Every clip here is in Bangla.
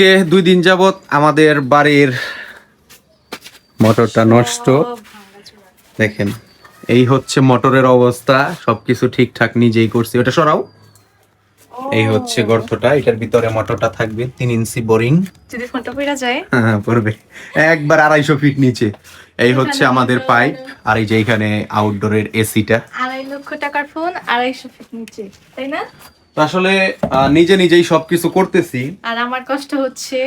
আজকে দুই দিন যাবৎ আমাদের বাড়ির মোটরটা নষ্ট। দেখেন এই হচ্ছে মোটরের অবস্থা সবকিছু ঠিকঠাক নিজেই করছি। ওটা সরাও। এই হচ্ছে গর্তটা এটার ভিতরে মোটরটা থাকবে তিন ইঞ্চি বোরিং। যদি ফোনটা পড়া যায়? হ্যাঁ পড়বে। একবার আড়াইশো ফিট নিচে। এই হচ্ছে আমাদের পাইপ আর এই যে এখানে আউটডোরের এসিটা আড়াই লক্ষ টাকার ফোন আড়াইশো ফিট নিচে তাই না? তো আসলে নিজে নিজেই সবকিছু করতেছি। আর আমার কষ্ট হচ্ছে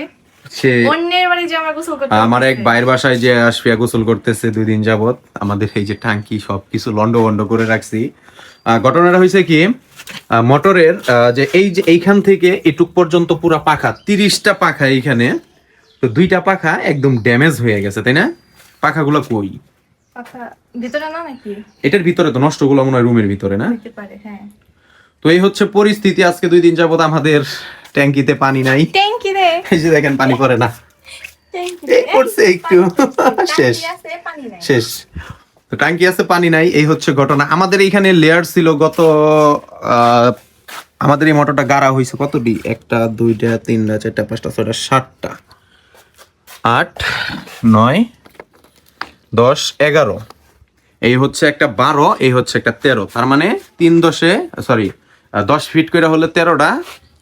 সে অন্যের বাড়ি যে আমার গোসল করতে আমার এক। বাইরের বাসায় যে আসফিয়া গোসল করতেছে দুই দিন যাবত আমাদের এই যে টাঙ্কি সবকিছু লন্ড বন্ড করে রাখছি। ঘটনাটা হয়েছে কি মোটরের যে এই যে এইখান থেকে এটুক পর্যন্ত পুরা পাখা তিরিশটা পাখা এইখানে তো দুইটা পাখা একদম ড্যামেজ হয়ে গেছে তাই না? পাখাগুলো কই? পাখা ভিতরে না নাকি? এটার ভিতরে তো নষ্টগুলো মনে হয় রুমের ভিতরে না? পারে হ্যাঁ। তো এই হচ্ছে পরিস্থিতি। আজকে দুই দিন যাবত আমাদের ট্যাঙ্কিতে পানি নাই। ট্যাঙ্কি রে। এই যে দেখেন পানি পড়ে না। ট্যাঙ্কি করছে একটু। শেষ। শেষ। তো টাঙ্কি আছে পানি নাই এই হচ্ছে ঘটনা। আমাদের এইখানে লেয়ার ছিল গত আমাদের এই মোটরটা গাড়া হয়েছে কতটি একটা দুইটা তিনটা চারটা পাঁচটা ছয়টা সাতটা। আট নয় দশ এগারো। এই হচ্ছে একটা বারো এই হচ্ছে একটা তেরো। তার মানে তিন দশে সরি দশ ফিট করে হলে তেরোটা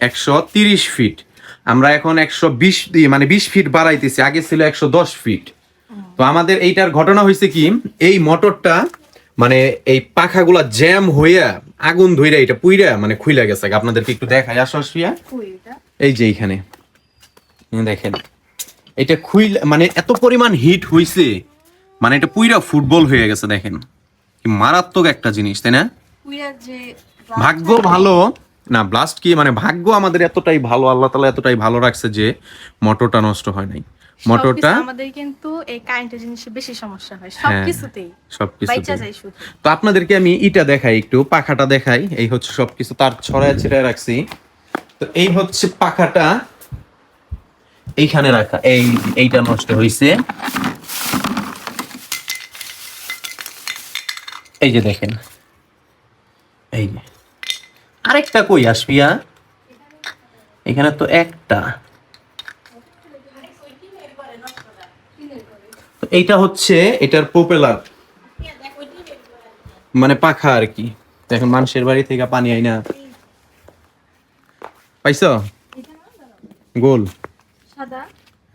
একশো তিরিশ ফিট আমরা এখন একশো বিশ মানে বিশ ফিট বাড়াইতেছি আগে ছিল একশো দশ ফিট তো আমাদের এইটার ঘটনা হয়েছে কি এই মোটরটা মানে এই পাখাগুলা জ্যাম হইয়া আগুন ধইরা এটা পুইরা মানে খুইলা গেছে। আপনাদেরকে একটু দেখাই। আসো আসিয়া এই যে এইখানে। দেখেন। এটা খুইল মানে এত পরিমাণ হিট হইছে মানে এটা পুইরা ফুটবল হয়ে গেছে দেখেন। মারাত্মক একটা জিনিস তাই না? ভাগ্য ভালো না ব্লাস্ট কি মানে ভাগ্য আমাদের এতটাই ভালো আল্লাহ তালা এতটাই ভালো রাখছে যে মোটরটা নষ্ট হয় নাই। মোটরটা আমাদের কিন্তু এই কারেন্টের জিনিসে বেশি সমস্যা হয় হ্যাঁ, সবকিছুতেই। তো আপনাদেরকে আমি ইটা দেখাই একটু পাখাটা দেখাই এই হচ্ছে সবকিছু তার ছড়ায় ছিটায় রাখছি। তো এই হচ্ছে পাখাটা এইখানে রাখা এই এইটা নষ্ট হয়েছে এই যে দেখেন এই যে। আরেকটা কই আসবিয়া এখানে তো একটা। এইটা হচ্ছে এটার পপুলার মানে পাখা আর কি। এখন মানুষের বাড়ি থেকে পানি আই না। পাইছ? গোল।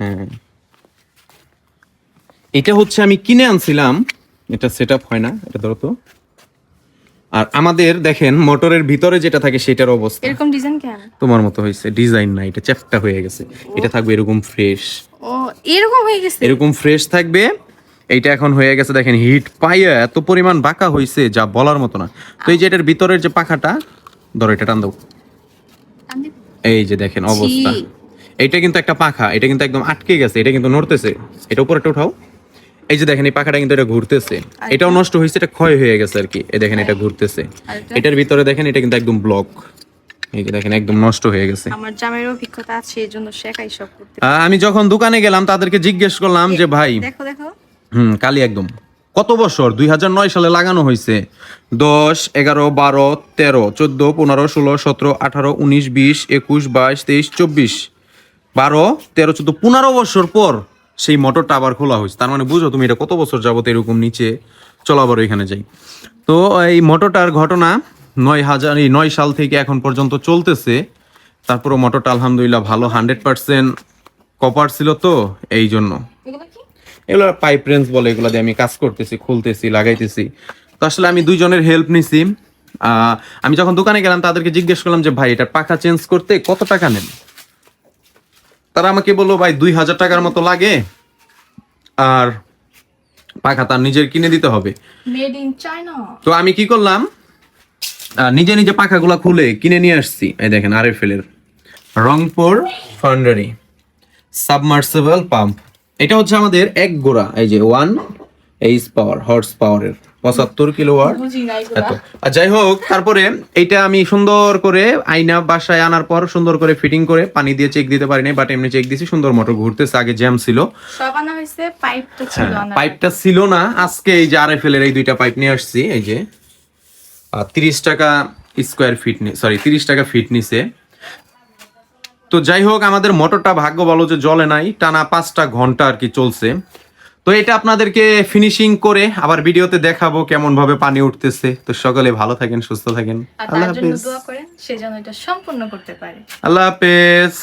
হ্যাঁ। এটা হচ্ছে আমি কিনে আনছিলাম। এটা সেট আপ হয় না এটা ধরো তো। আর আমাদের দেখেন মোটরের ভিতরে যেটা থাকে সেটার অবস্থা। এরকম ডিজাইন কেন? তোমার মতো হয়েছে। ডিজাইন না এটা চ্যাপটা হয়ে গেছে। এটা থাকবে এরকম ফ্রেশ ও এরকম হয়ে গেছে? এরকম ফ্রেশ থাকবে। এইটা এখন হয়ে গেছে দেখেন হিট পাইয়া এত পরিমাণ বাঁকা হয়েছে যা বলার মতো না। তো এই যে এটার ভিতরের যে পাখাটা ধরো এটা টান দাও। এই যে দেখেন অবস্থা। এইটা কিন্তু একটা পাখা এটা কিন্তু একদম আটকে গেছে এটা কিন্তু নড়তেছে। এটা উপরে একটা উঠাও। এই যে দেখেন এই পাখাটা কিন্তু এটা ঘুরতেছে। এটাও নষ্ট হয়েছে এটা ক্ষয় হয়ে গেছে আর কি। এই দেখেন এটা ঘুরতেছে। এটার ভিতরে দেখেন এটা কিন্তু একদম ব্লক দেখেন একদম নষ্ট হয়ে গেছে। আমার জামের অভিজ্ঞতা আছে এই শেখাই সব করতে আমি যখন দোকানে গেলাম তাদেরকে জিজ্ঞেস করলাম যে ভাই দেখো দেখো। হুম কালি একদম। কত বছর? দুই হাজার নয় সালে লাগানো হয়েছে। দশ এগারো বারো তেরো চোদ্দ পনেরো ষোলো সতেরো আঠারো উনিশ বিশ একুশ বাইশ তেইশ চব্বিশ। বারো তেরো চোদ্দ পনেরো বছর পর সেই মোটরটা আবার খোলা হয়েছে। তার মানে বুঝো তুমি এটা কত বছর যাবত এরকম নিচে চলো আবার ওইখানে যাই। তো এই মোটরটার ঘটনা নয় হাজার এই নয় সাল থেকে এখন পর্যন্ত চলতেছে। তারপরে মোটরটা আলহামদুলিল্লাহ ভালো হান্ড্রেড পার্সেন্ট কপার ছিল তো এই জন্য। এগুলো পাইপ রেঞ্জ বলে এগুলো দিয়ে আমি কাজ করতেছি খুলতেছি লাগাইতেছি। তো আসলে আমি দুইজনের হেল্প নিছি। আমি যখন দোকানে গেলাম তাদেরকে জিজ্ঞেস করলাম যে ভাই এটা পাখা চেঞ্জ করতে কত টাকা নেন? তারা আমাকে বলল ভাই দুই হাজার টাকার মতো লাগে আর পাখা তার নিজের কিনে দিতে হবে। তো আমি কি করলাম? নিজে নিজে পাখাগুলা খুলে কিনে নিয়ে আসছি। এই দেখেন আর এফ এর। রংপুর ফান্ডারি সাবমার্সেবল পাম্প এটা হচ্ছে আমাদের এক গোড়া এই যে ওয়ান এইচ পাওয়ার হর্স পাওয়ারের পঁচাত্তর কিলোওয়াট এত। আর যাই হোক তারপরে এইটা আমি সুন্দর করে আইনা বাসায় আনার পর সুন্দর করে ফিটিং করে পানি দিয়ে চেক দিতে পারি নাই বাট এমনি চেক দিছি সুন্দর মোটর ঘুরতেছে আগে জ্যাম ছিল। পাইপটা ছিল হ্যাঁ, ছিল না আজকে এই যে আরএফএল এর এই দুইটা পাইপ নিয়ে আসছি এই যে তিরিশ টাকা স্কোয়ার ফিট সরি তিরিশ টাকা ফিট নিছে। তো যাই হোক আমাদের মোটরটা ভাগ্য ভালো যে জলে নাই টানা পাঁচটা ঘণ্টা আর কি চলছে। তো এটা আপনাদেরকে ফিনিশিং করে আবার ভিডিওতে দেখাবো কেমন ভাবে পানি উঠতেছে। তো সকলে ভালো থাকেন সুস্থ থাকেন। আল্লাহ হাফেজ। দোয়া করেন সে যেন এটা সম্পূর্ণ করতে পারে। আল্লাহ হাফেজ।